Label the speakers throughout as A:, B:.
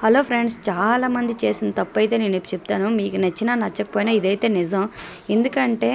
A: Hello friends చాలామంది చేసిన తప్పు అయితే నేను చెప్తాను. మీకు నచ్చినా నచ్చకపోయినా ఇదైతే నిజం. ఎందుకంటే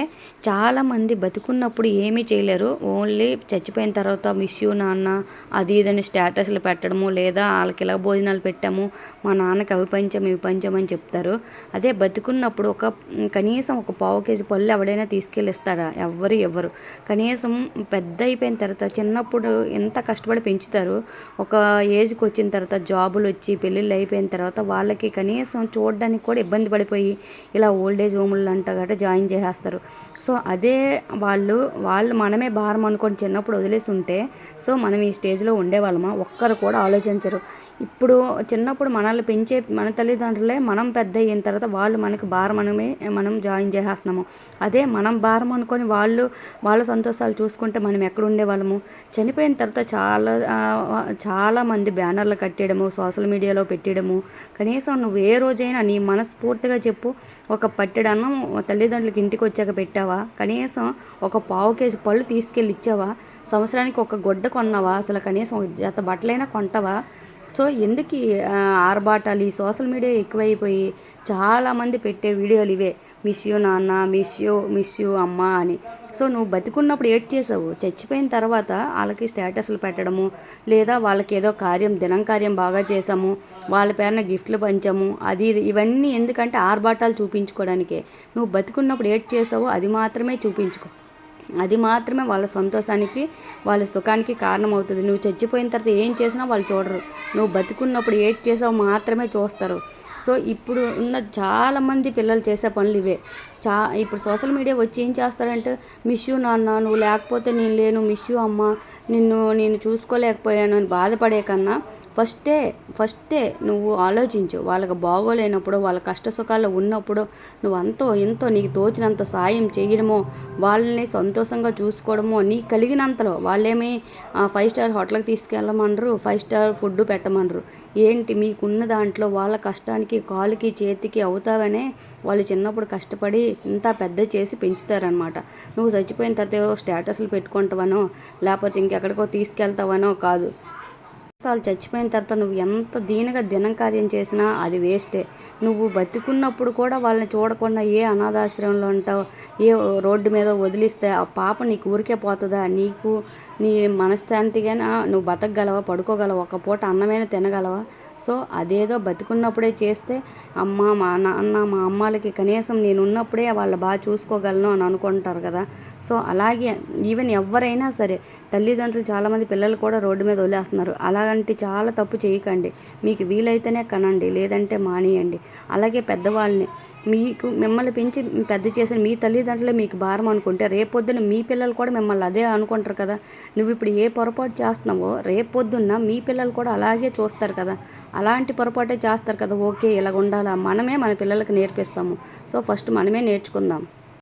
A: చాలామంది బతుకున్నప్పుడు ఏమీ చేయలేరు. ఓన్లీ చచ్చిపోయిన తర్వాత మిస్ యూ నాన్న అది ఇదని స్టేటస్లు పెట్టడము లేదా వాళ్ళకి ఇలా భోజనాలు పెట్టాము మా నాన్నకి అవి పంచాము ఇవి పంచామని చెప్తారు. అదే బతుకున్నప్పుడు ఒక కనీసం ఒక పావు కేజీ పళ్ళు ఎవడైనా తీసుకెళ్ళిస్తాడా? ఎవ్వరు ఎవ్వరు. కనీసం పెద్ద అయిపోయిన తర్వాత చిన్నప్పుడు ఎంత కష్టపడి పెంచుతారు. ఒక ఏజ్కి వచ్చిన తర్వాత జాబులు వచ్చి పెళ్ళిళ్ళు అయిపోయిన తర్వాత వాళ్ళకి కనీసం చూడడానికి కూడా ఇబ్బంది పడిపోయి ఇలా ఓల్డ్ ఏజ్ హోములు అంట గట్రా జాయిన్ చేసేస్తారు. సో అదే వాళ్ళు వాళ్ళు మనమే భారం అనుకొని చిన్నప్పుడు వదిలేసి ఉంటే సో మనం ఈ స్టేజ్లో ఉండేవాళ్ళమా? ఒక్కరు కూడా ఆలోచించరు. ఇప్పుడు చిన్నప్పుడు మనల్ని పెంచే మన తల్లిదండ్రులే మనం పెద్ద అయిన తర్వాత వాళ్ళు మనకి భారం మనమే మనం జాయిన్ చేసేస్తున్నాము. అదే మనం భారం అనుకొని వాళ్ళు వాళ్ళ సంతోషాలు చూసుకుంటే మనం ఎక్కడ ఉండేవాళ్ళము? చనిపోయిన తర్వాత చాలా చాలా మంది బ్యానర్లు కట్టేయడము సోషల్ మీడియాలో పెట్టి పెట్టడము. కనీసం నువ్వు ఏ రోజైనా నీ మనస్ఫూర్తిగా చెప్పు ఒక పట్టెడన్నం తల్లిదండ్రులకి ఇంటికి వచ్చాక పెట్టావా? కనీసం ఒక పావు కేజీ పళ్ళు తీసుకెళ్ళి ఇచ్చావా? సంవత్సరానికి ఒక గుడ్డ కొన్నావా? అసలు కనీసం ఒక జత బట్టలైనా కొంటావా? సో ఎందుకు ఆర్భాటాలు ఈ సోషల్ మీడియా ఎక్కువైపోయి చాలామంది పెట్టే వీడియోలు ఇవే. మిస్ యూ నాన్న మిస్ యూ మిస్ యూ అమ్మ అని. సో నువ్వు బతికున్నప్పుడు ఏడ్ చేసావు. చచ్చిపోయిన తర్వాత వాళ్ళకి స్టేటస్లు పెట్టడము లేదా వాళ్ళకి ఏదో కార్యం దినం కార్యం బాగా చేసాము వాళ్ళ పేరున గిఫ్ట్లు పంచాము అది ఇది ఇవన్నీ ఎందుకంటే ఆర్భాటాలు చూపించుకోవడానికే. నువ్వు బతికున్నప్పుడు ఏడ్ చేసావు అది మాత్రమే చూపించుకో. అది మాత్రమే వాళ్ళ సంతోషానికి వాళ్ళ సుఖానికి కారణమవుతుంది. నువ్వు చచ్చిపోయిన తర్వాత ఏం చేసినా వాళ్ళు చూడరు. నువ్వు బతుకున్నప్పుడు ఏడ్ చేసావు మాత్రమే చూస్తారు. సో ఇప్పుడు ఉన్న చాలామంది పిల్లలు చేసే పనులు ఇవే. చా ఇప్పుడు సోషల్ మీడియా వచ్చి ఏం చేస్తారంటే మిష్యూ నాన్న నువ్వు లేకపోతే నేను లేను మిష్యూ అమ్మ నిన్ను నేను చూసుకోలేకపోయాను అని బాధపడే కన్నా ఫస్టే ఫస్టే నువ్వు ఆలోచించు వాళ్ళకి బాగోలేనప్పుడు వాళ్ళ కష్ట సుఖాల్లో ఉన్నప్పుడు నువ్వు అంతో ఎంతో నీకు తోచినంత సాయం చేయడమో వాళ్ళని సంతోషంగా చూసుకోవడమో నీకు కలిగినంతలో వాళ్ళేమి ఫైవ్ స్టార్ హోటల్కి తీసుకెళ్ళమనరు ఫైవ్ స్టార్ ఫుడ్ పెట్టమనరు ఏంటి మీకున్న దాంట్లో వాళ్ళ కష్టానికి కాలుకి చేతికి అవుతావనే వాళ్ళు చిన్నప్పుడు కష్టపడి ఇంత పెద్ద చేసి పెంచుతారనమాట. నువ్వు చచ్చిపోయిన తర్వాత స్టేటస్లు పెట్టుకుంటావనో లేకపోతే ఇంకెక్కడికో తీసుకెళ్తావనో కాదు. వాళ్ళు చచ్చిపోయిన తర్వాత నువ్వు ఎంత దీనిగా దినం కార్యం చేసినా అది వేస్టే. నువ్వు బతికున్నప్పుడు కూడా వాళ్ళని చూడకుండా ఏ అనాథాశ్రమంలో ఉంటావు ఏ రోడ్డు మీద వదిలిస్తే ఆ పాప నీకు ఊరికే పోతుందా? నీకు నీ మనశ్శాంతిగా నువ్వు బతకగలవా? పడుకోగలవా? ఒక పూట అన్నమైన తినగలవా? సో అదేదో బతికున్నప్పుడే చేస్తే అమ్మ మా నాన్న మా అమ్మాలకి కనీసం నేను ఉన్నప్పుడే వాళ్ళు బాగా చూసుకోగలను అని అనుకుంటారు కదా. సో అలాగే ఈవెన్ ఎవరైనా సరే తల్లిదండ్రులు చాలామంది పిల్లలు కూడా రోడ్డు మీద వదిలేస్తున్నారు. అలాంటి చాలా తప్పు చేయకండి. మీకు వీలైతేనే కనండి లేదంటే మానేయండి. అలాగే పెద్దవాళ్ళని మీకు మిమ్మల్ని పెంచి పెద్ద చేసిన మీ తల్లిదండ్రులే మీకు భారం అనుకుంటే రేపొద్దున మీ పిల్లలు కూడా మిమ్మల్ని అదే అనుకుంటారు కదా. నువ్వు ఇప్పుడు ఏ పొరపాటు చేస్తున్నావో రేపొద్దున్న మీ పిల్లలు కూడా అలాగే చూస్తారు కదా. అలాంటి పొరపాటే చేస్తారు కదా. ఓకే ఇలాగ ఉండాలా మనమే మన పిల్లలకి నేర్పిస్తాము. సో ఫస్ట్ మనమే నేర్చుకుందాం.